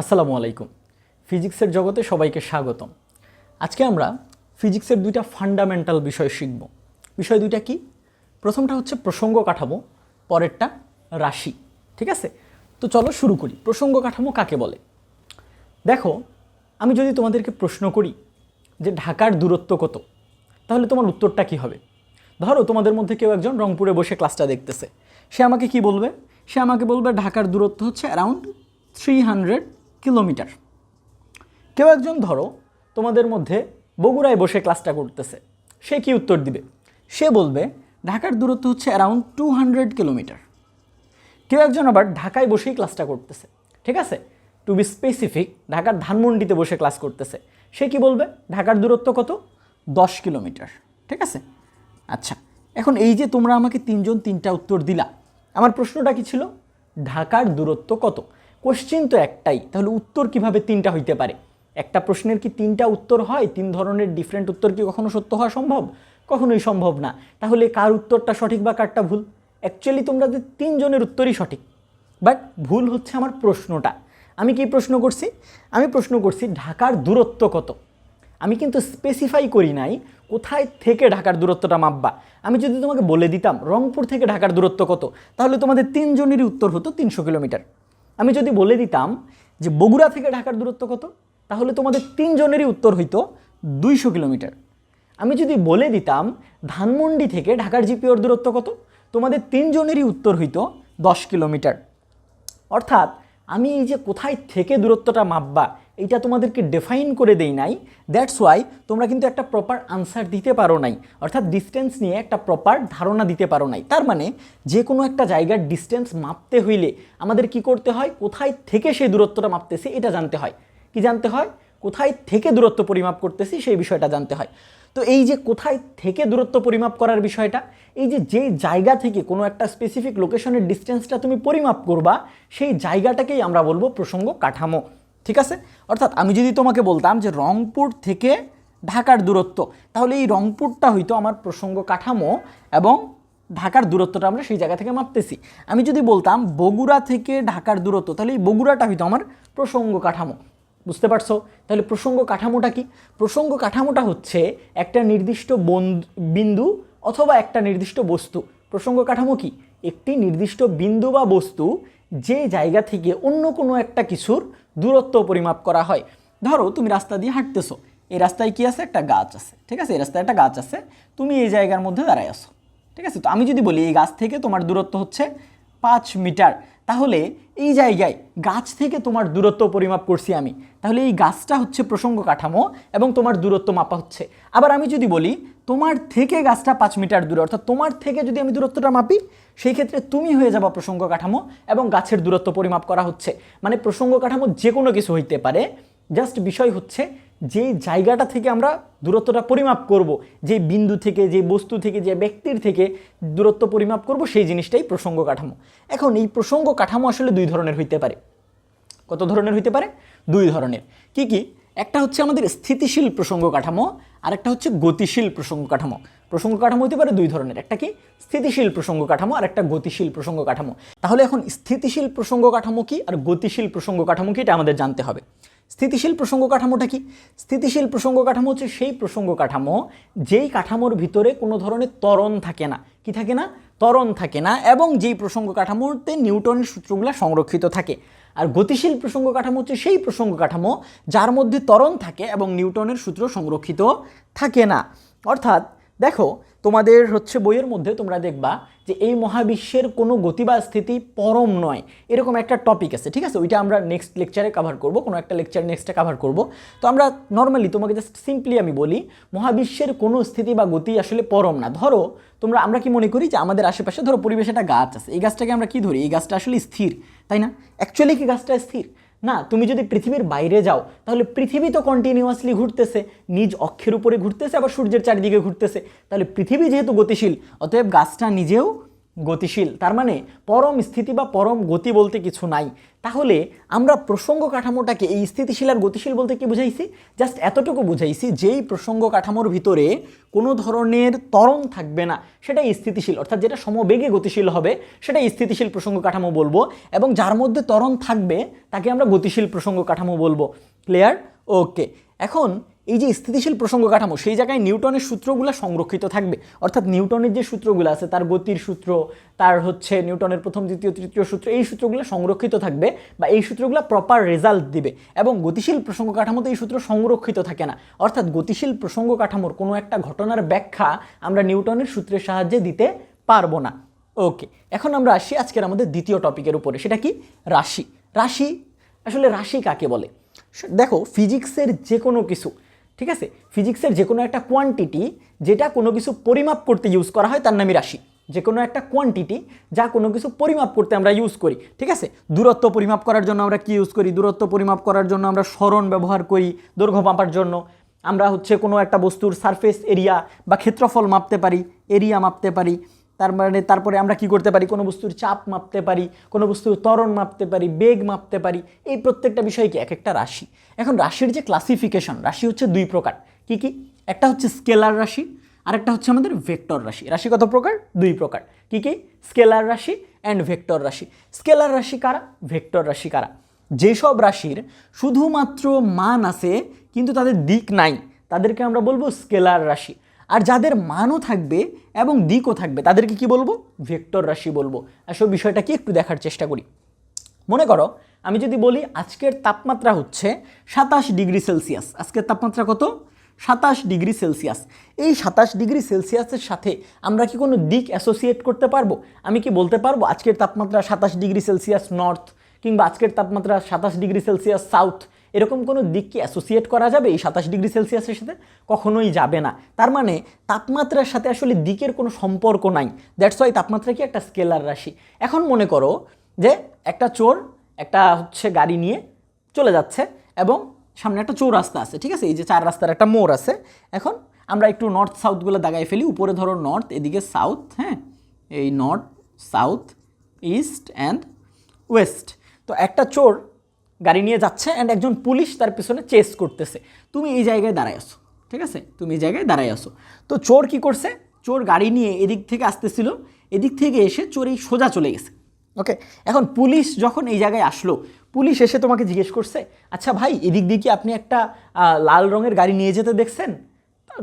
আসসালামু আলাইকুম। ফিজিক্সের জগতে সবাইকে স্বাগতম। আজকে আমরা ফিজিক্সের দুইটা ফান্ডামেন্টাল বিষয় শিখব। বিষয় দুইটা কি? প্রথমটা হচ্ছে প্রসঙ্গ কাঠামো, পরেরটা রাশি। ঠিক আছে? তো চলো শুরু করি। প্রসঙ্গ কাঠামো কাকে বলে? দেখো, আমি যদি তোমাদেরকে প্রশ্ন করি যে ঢাকার দূরত্ব কত, তাহলে তোমার উত্তরটা কি হবে? ধরো তোমাদের মধ্যে কেউ একজন রংপুরে বসে ক্লাসটা দেখতেছে। সে আমাকে কি বলবে? সে আমাকে বলবে ঢাকার দূরত্ব হচ্ছে অ্যারাউন্ড থ্রি হান্ড্রেড কিলোমিটার। কেউ একজন ধরো তোমাদের মধ্যে বগুড়ায় বসে ক্লাসটা করতেছে, সে কি উত্তর দিবে? সে বলবে, ঢাকার দূরত্ব হচ্ছে অ্যারাউন্ড টু হান্ড্রেড কিলোমিটার কেউ একজন আবার ঢাকায় বসেই ক্লাসটা করতেছে, ঠিক আছে? টু বি স্পেসিফিক ঢাকার ধানমন্ডিতে বসে ক্লাস করতেছে। সে কি বলবে? ঢাকার দূরত্ব কত? দশ কিলোমিটার ঠিক আছে? আচ্ছা এখন এই যে তোমরা আমাকে তিনজন তিনটা উত্তর দিলা, আমার প্রশ্নটা কি ছিল? ঢাকার দূরত্ব কত? কোশ্চিন তো একটাই, তাহলে উত্তর কীভাবে তিনটা হইতে পারে? একটা প্রশ্নের কি তিনটা উত্তর হয়? তিন ধরনের ডিফারেন্ট উত্তর কি কখনো সত্য হওয়া সম্ভব? কখনোই সম্ভব না। তাহলে কার উত্তরটা সঠিক বা কারটা ভুল? অ্যাকচুয়ালি তোমরা যে তিনজনের উত্তরই সঠিক। বাট ভুল হচ্ছে আমার প্রশ্নটা। আমি কি প্রশ্ন করছি? আমি প্রশ্ন করছি ঢাকার দূরত্ব কত? আমি কিন্তু স্পেসিফাই করি নাই কোথায় থেকে ঢাকার দূরত্বটা মাপবা। আমি যদি তোমাকে বলে দিতাম রংপুর থেকে ঢাকার দূরত্ব কত, তাহলে তোমাদের তিনজনেরই উত্তর হতো তিনশো কিলোমিটার। আমি যদি বলে দিতাম যে বগুড়া থেকে ঢাকার দূরত্ব কত, তাহলে তোমাদের তিনজনেরই উত্তর হইতো দুইশো কিলোমিটার। আমি যদি বলে দিতাম ধানমন্ডি থেকে ঢাকার জিপিওর দূরত্ব কত, তোমাদের তিনজনেরই উত্তর হইতো দশ কিলোমিটার। অর্থাৎ আমি এই যে কোথায় থেকে দূরত্বটা মাপবা এইটা তোমাদেরকে ডিফাইন করে দেই নাই। দ্যাটস ওয়াই তোমরা কিন্তু একটা প্রপার আনসার দিতে পারো নাই। অর্থাৎ ডিস্টেন্স নিয়ে একটা প্রপার ধারণা দিতে পারো নাই। তার মানে যে কোনো একটা জায়গার ডিস্টেন্স মাপতে হইলে আমাদের কি করতে হয়? কোথায় থেকে সেই দূরত্বটা মাপতেছে এটা জানতে হয়। কি জানতে হয়? কোথায় থেকে দূরত্ব পরিমাপ করতেছি সেই বিষয়টা জানতে হয়। তো এই যে কোথায় থেকে দূরত্ব পরিমাপ করার বিষয়টা, এই যে যে জায়গা থেকে কোনো একটা স্পেসিফিক লোকেশনের ডিস্টেন্সটা তুমি পরিমাপ করবা, সেই জায়গাটাকেই আমরা বলব প্রসঙ্গ কাঠামো। ঠিক আছে? অর্থাৎ আমি যদি তোমাকে বলতাম যে রংপুর থেকে ঢাকার দূরত্ব, তাহলে এই রংপুরটা হয়তো আমার প্রসঙ্গ কাঠামো এবং ঢাকার দূরত্বটা আমরা সেই জায়গা থেকে মাপতেছি। আমি যদি বলতাম বগুড়া থেকে ঢাকার দূরত্ব, তাহলে এই বগুড়াটা হয়তো আমার প্রসঙ্গ কাঠামো। বুঝতে পারছ? তাহলে প্রসঙ্গ কাঠামোটা কি? প্রসঙ্গ কাঠামোটা হচ্ছে একটা নির্দিষ্ট বন- বিন্দু অথবা একটা নির্দিষ্ট বস্তু। প্রসঙ্গ কাঠামো কি? একটি নির্দিষ্ট বিন্দু বা বস্তু যে জায়গা থেকে অন্য কোনো একটা কিছুর দূরত্ব পরিমাপ করা হয়। ধরো, তুমি রাস্তা দিয়ে হাঁটতেছো। এই রাস্তায় কি আছে? একটা গাছ আছে। ঠিক আছে? এই রাস্তায় একটা গাছ আছে। তুমি এই জায়গার মধ্যে দাঁড়ায় আসো ঠিক আছে? তো আমি যদি বলি, এই গাছ থেকে তোমার দূরত্ব হচ্ছে পাঁচ মিটার। তাহলে এই জায়গায় গাছ থেকে তোমার দূরত্ব পরিমাপ করছি আমি। তাহলে এই গাছটা হচ্ছে প্রসঙ্গ কাঠামো এবং তোমার দূরত্ব মাপা হচ্ছে। আবার আমি যদি বলি, তোমার থেকে গাছটা পাঁচ মিটার দূরে, অর্থাৎ তোমার থেকে যদি আমি দূরত্বটা মাপি, সেই ক্ষেত্রে তুমি হয়ে যাবা প্রসঙ্গ কাঠামো এবং গাছের দূরত্ব পরিমাপ করা হচ্ছে। মানে প্রসঙ্গ কাঠামো যে কোনো কিছু হইতে পারে। জাস্ট বিষয় হচ্ছে যে জায়গাটা থেকে আমরা দূরত্বটা পরিমাপ করব, যে বিন্দু থেকে, যে বস্তু থেকে, যে ব্যক্তির থেকে দূরত্ব পরিমাপ করব, সেই জিনিসটাই প্রসঙ্গ কাঠামো। এখন এই প্রসঙ্গ কাঠামো আসলে দুই ধরনের হইতে পারে। কত ধরনের হইতে পারে? দুই ধরনের। কি কি? একটা হচ্ছে আমাদের স্থিতিশীল প্রসঙ্গ কাঠামো আর একটা হচ্ছে গতিশীল প্রসঙ্গ কাঠামো। প্রসঙ্গ কাঠামো হতে পারে দুই ধরনের। একটা কি? স্থিতিশীল প্রসঙ্গ কাঠামো, আর একটা গতিশীল প্রসঙ্গ কাঠামো। তাহলে এখন স্থিতিশীল প্রসঙ্গ কাঠামো কি, আর গতিশীল প্রসঙ্গ কাঠামো কি, এটা আমাদের জানতে হবে। স্থিতিশীল প্রসঙ্গ কাঠামোটা কি? স্থিতিশীল প্রসঙ্গ কাঠামো হচ্ছে সেই প্রসঙ্গ কাঠামো, যেই কাঠামোর ভিতরে কোনো ধরনের ত্বরণ থাকে না। কি থাকে না? ত্বরণ থাকে না এবং যেই প্রসঙ্গ কাঠামোতে নিউটনের সূত্রগুলো সংরক্ষিত থাকে। আর গতিশীল প্রসঙ্গ কাঠামো হচ্ছে সেই প্রসঙ্গ কাঠামো, যার মধ্যে ত্বরণ থাকে এবং নিউটনের সূত্র সংরক্ষিত থাকে না। অর্থাৎ দেখো তোমাদের হচ্ছে বইয়ের মধ্যে তোমরা দেখবা যে এই মহাবিশ্বের কোনো গতি বা স্থিতি পরম নয়। এরকম একটা টপিক আছে, ঠিক আছে? ওইটা আমরা নেক্সট লেকচারে কভার করব, কোনো একটা লেকচার নেক্সটে কভার করব। তো আমরা নর্মালি তোমাকে জাস্ট সিম্পলি আমি বলি, মহাবিশ্বের কোনো স্থিতি বা গতি আসলে পরম না। ধরো, তোমরা, আমরা কি মনে করি যে আমাদের আশেপাশে ধরো পরিবেশে একটা গাছ আছে, এই গাছটাকে আমরা কি ধরি? এই গাছটা আসলে স্থির, তাই না? অ্যাকচুয়ালি কি গাছটা স্থির? না, তুমি যদি পৃথিবীর বাইরে যাও, তাহলে পৃথিবী তো কন্টিনিউয়াসলি ঘুরতেছে, নিজ অক্ষের উপরে ঘুরতেছে, আবার সূর্যের চারিদিকে ঘুরতেছে। তাহলে পৃথিবী যেহেতু গতিশীল, অতএব গাছটা নিজেও গতিশীল, তার মানে পরম স্থিতি বা পরম গতি বলতে কিছু নাই। তাহলে আমরা প্রসঙ্গ কাঠামোটাকে এই স্থিতিশীল আর গতিশীল বলতে কি বুঝাইছি? জাস্ট এতটুকু বুঝাইছি, যেই প্রসঙ্গ কাঠামোর ভিতরে কোনো ধরনের ত্বরণ থাকবে না সেটাই স্থিতিশীল, অর্থাৎ যেটা সমবেগে গতিশীল হবে সেটাই স্থিতিশীল প্রসঙ্গ কাঠামো বলব, এবং যার মধ্যে ত্বরণ থাকবে, তাকে আমরা গতিশীল প্রসঙ্গ কাঠামো বলব। ক্লিয়ার? ওকে। এখন এই যে স্থিতিশীল প্রসঙ্গ কাঠামো, সেই জায়গায় নিউটনের সূত্রগুলো সংরক্ষিত থাকবে। অর্থাৎ নিউটনের যে সূত্রগুলো আছে, তার গতির সূত্র, তার হচ্ছে নিউটনের প্রথম, দ্বিতীয়, তৃতীয় সূত্র, এই সূত্রগুলো সংরক্ষিত থাকবে বা এই সূত্রগুলো প্রপার রেজাল্ট দিবে। এবং গতিশীল প্রসঙ্গ কাঠামোতে এই সূত্র সংরক্ষিত থাকে না। অর্থাৎ গতিশীল প্রসঙ্গ কাঠামোর কোনো একটা ঘটনার ব্যাখ্যা আমরা নিউটনের সূত্রের সাহায্যে দিতে পারব না। ওকে, এখন আমরা আসি আজকের আমাদের দ্বিতীয় টপিকের উপরে, সেটা কি? রাশি। রাশি, আসলে রাশি কাকে বলে? দেখো, ফিজিক্সের যে কোনো কিছু ঠিক আছে? ফিজিক্সের যে কোনো একটা কোয়ান্টিটি যেটা কোনো কিছু পরিমাপ করতে ইউজ করা হয় তার নামই রাশি। যে কোনো একটা কোয়ান্টিটি যা কোনো কিছু পরিমাপ করতে আমরা ইউজ করি, ঠিক আছে? দূরত্ব পরিমাপ করার জন্য আমরা কি ইউজ করি? দূরত্ব পরিমাপ করার জন্য আমরা স্মরণ ব্যবহার করি দৈর্ঘ্য মাপার জন্য। আমরা হচ্ছে কোনো একটা বস্তুর সারফেস এরিয়া বা ক্ষেত্রফল মাপতে পারি এরিয়া মাপতে পারি। তার মানে তারপরে আমরা কি করতে পারি? কোনো বস্তুর চাপ মাপতে পারি, কোনো বস্তুর ত্বরণ মাপতে পারি, বেগ মাপতে পারি। এই প্রত্যেকটা বিষয় কি? এক একটা রাশি। এখন রাশির যে ক্লাসিফিকেশন রাশি হচ্ছে দুই প্রকার। কি কি? একটা হচ্ছে স্কেলার রাশি, আরেকটা হচ্ছে আমাদের ভেক্টর রাশি। রাশি কত প্রকার? দুই প্রকার। কি কি? স্কেলার রাশি অ্যান্ড ভেক্টর রাশি। স্কেলার রাশি কারা? ভেক্টর রাশি কারা? যেসব রাশির শুধুমাত্র মান আছে, কিন্তু তাদের দিক নাই, তাদেরকে আমরা বলব স্কেলার রাশি। আর যাদের মানও থাকবে এবং দিকও থাকবে, তাদেরকে কি বলব? ভেক্টর রাশি বলব। আসলে বিষয়টা কি একটু দেখার চেষ্টা করি। মনে করো, আমি যদি বলি আজকের তাপমাত্রা হচ্ছে সাতাশ ডিগ্রি সেলসিয়াস। আজকের তাপমাত্রা কত? সাতাশ ডিগ্রি সেলসিয়াস। এই সাতাশ ডিগ্রি সেলসিয়াসের সাথে আমরা কি কোনো দিক অ্যাসোসিয়েট করতে পারব? আমি কি বলতে পারব আজকের তাপমাত্রা সাতাশ ডিগ্রি সেলসিয়াস নর্থ কিংবা আজকের তাপমাত্রা সাতাশ ডিগ্রি সেলসিয়াস সাউথ? এরকম কোনো দিক কি অ্যাসোসিয়েট করা যাবে এই সাতাশ ডিগ্রি সেলসিয়াসের সাথে? কখনোই যাবে না। তার মানে তাপমাত্রার সাথে আসলে দিকের কোনো সম্পর্ক নাই। দ্যাটস ওয়াই তাপমাত্রা কি একটা স্কেলার রাশি। এখন মনে করো যে একটা চোর একটা হচ্ছে গাড়ি নিয়ে চলে যাচ্ছে এবং সামনে একটা চৌরাস্তা আছে, ঠিক আছে? এই যে চার রাস্তার একটা মোড় আছে। এখন আমরা একটু নর্থ সাউথগুলো দাগাই ফেলি। উপরে ধরো নর্থ এদিকে সাউথ হ্যাঁ? এই north south east and west তো একটা চোর গাড়ি নিয়ে যাচ্ছে অ্যান্ড একজন পুলিশ তার পিছনে চেস করতেছে। তুমি এই জায়গায় দাঁড়ায় আসো ঠিক আছে? তুমি এই জায়গায় দাঁড়ায় আসো তো চোর কি করছে? চোর গাড়ি নিয়ে এদিক থেকে আসতেছিল। এদিক থেকে এসে চোর এই সোজা চলে গেছে। ওকে এখন পুলিশ যখন এই জায়গায় আসলো, পুলিশ এসে তোমাকে জিজ্ঞেস করছে আচ্ছা ভাই, এদিক দিয়ে কি আপনি একটা লাল রঙের গাড়ি নিয়ে যেতে দেখছেন?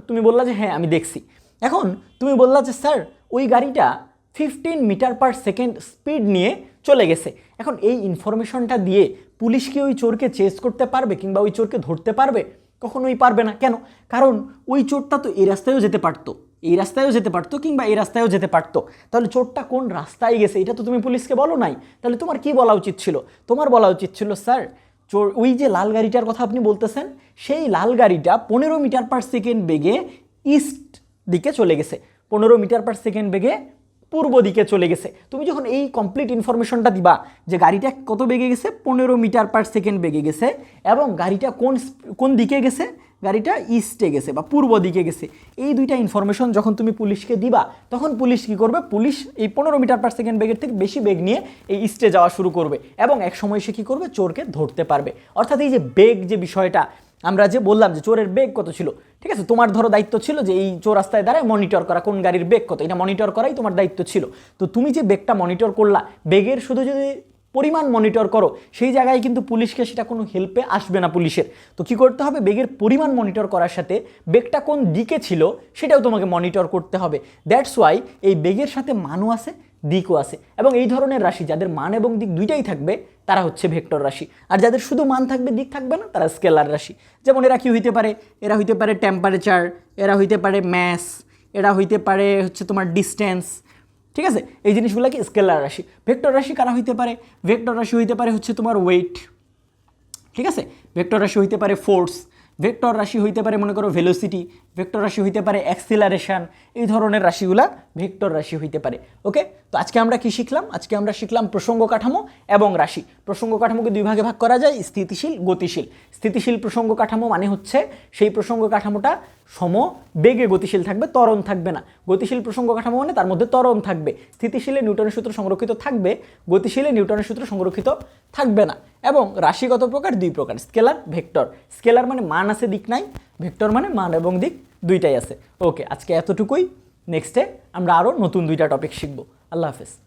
তুমি বললা যে হ্যাঁ আমি দেখছি। এখন তুমি বললা যে, স্যার, ওই গাড়িটা fifteen metre per second speed নিয়ে চলে গেছে। এখন এই ইনফরমেশনটা দিয়ে পুলিশ কি ওই চোরকে চেস করতে পারবে কিংবা ওই চোরকে ধরতে পারবে? কখনোই পারবে না। কেন? কারণ ওই চোরটা তো এই রাস্তায়ও যেতে পারতো। এই রাস্তায়ও যেতে পারতো কিংবা এই রাস্তায়ও যেতে পারতো। তাহলে চোরটা কোন রাস্তায় গেছে? এটা তো তুমি পুলিশকে বলো নাই। তাহলে তোমার কি বলা উচিত ছিল? তোমার বলা উচিত ছিল, স্যার, চোর, ওই যে লাল গাড়িটার কথা আপনি বলতেছেন, সেই লাল গাড়িটা পনেরো মিটার পার সেকেন্ড বেগে ইস্ট দিকে চলে গেছে। পনেরো মিটার পার সেকেন্ড বেগে পূর্ব দিকে চলে গেছে। তুমি যখন এই কমপ্লিট ইনফরমেশনটা দিবা যে গাড়িটা কত বেগে গেছে? পনেরো মিটার পার সেকেন্ড বেগে গেছে এবং গাড়িটা কোন কোন দিকে গেছে? গাড়িটা ইস্টে গেছে বা পূর্ব দিকে গেছে। এই দুইটা ইনফরমেশন যখন তুমি পুলিশকে দিবা, তখন পুলিশ কি করবে? পুলিশ এই পনেরো মিটার পার সেকেন্ড বেগের থেকে বেশি বেগ নিয়ে এই ইস্টে যাওয়া শুরু করবে এবং এক সময় সে কী করবে? চোরকে ধরতে পারবে। অর্থাৎ এই যে বেগ যে বিষয়টা আমরা যে বললাম যে চোরের বেগ কত ছিল, ঠিক আছে? তোমার ধরো দায়িত্ব ছিল যে এই চোর রাস্তায় দাঁড়ায় মনিটর করা, কোন গাড়ির বেগ কত, এটা মনিটর করাই তোমার দায়িত্ব ছিল। তো তুমি যে বেগটা মনিটর করলা, বেগের শুধু যদি পরিমাণ মনিটর করো, সেই জায়গায় কিন্তু পুলিশকে সেটা কোনো হেল্পে আসবে না পুলিশের। তো কি করতে হবে? বেগের পরিমাণ মনিটর করার সাথে বেগটা কোন দিকে ছিল, সেটাও তোমাকে মনিটর করতে হবে। দ্যাটস ওয়াই এই বেগের সাথে মানও আছে দিকও আছে। এবং এই ধরনের রাশি যাদের মান এবং দিক দুইটাই থাকবে, তারা হচ্ছে ভেক্টর রাশি। আর যাদের শুধু মান থাকবে, দিক থাকবে না, তারা স্কেলার রাশি। যেমন এরা কি হইতে পারে? এরা হইতে পারে টেম্পারেচার এরা হইতে পারে ম্যাস এরা হইতে পারে হচ্ছে তোমার ডিস্টেন্স ঠিক আছে? এই জিনিসগুলো কি স্কেলার রাশি? ভেক্টর রাশি কারা হইতে পারে? ভেক্টর রাশি হইতে পারে হচ্ছে তোমার ওয়েট ঠিক আছে? ভেক্টর রাশি হইতে পারে ফোর্স ভেক্টর রাশি হইতে পারে, মনে করো ভেলোসিটি ভেক্টর রাশি হইতে পারে অ্যাক্সিলারেশন এই ধরনের রাশিগুলা ভেক্টর রাশি হইতে পারে। ওকে তো আজকে আমরা কি শিখলাম? আজকে আমরা শিখলাম প্রসঙ্গ কাঠামো এবং রাশি। প্রসঙ্গ কাঠামোকে দুই ভাগে ভাগ করা যায়, স্থিতিশীল, গতিশীল। স্থিতিশীল প্রসঙ্গ কাঠামো মানে হচ্ছে সেই প্রসঙ্গ কাঠামোটা সম বেগে গতিশীল থাকবে তরণ থাকবে না। গতিশীল প্রসঙ্গ কাঠামো মানে তার মধ্যে তরণ থাকবে। স্থিতিশীলে নিউটনের সূত্র সংরক্ষিত থাকবে, গতিশীলে নিউটনের সূত্র সংরক্ষিত থাকবে না। এবং রাশিগত প্রকার দুই প্রকার, স্কেলার, ভেক্টর। স্কেলার মানে মান আছে, দিক নাই। ভেক্টর মানে মান এবং দিক দুইটাই আছে। ওকে, আজকে এতটুকুই। নেক্সটে আমরা আরও নতুন দুইটা টপিক শিখব। আল্লাহ হাফেজ।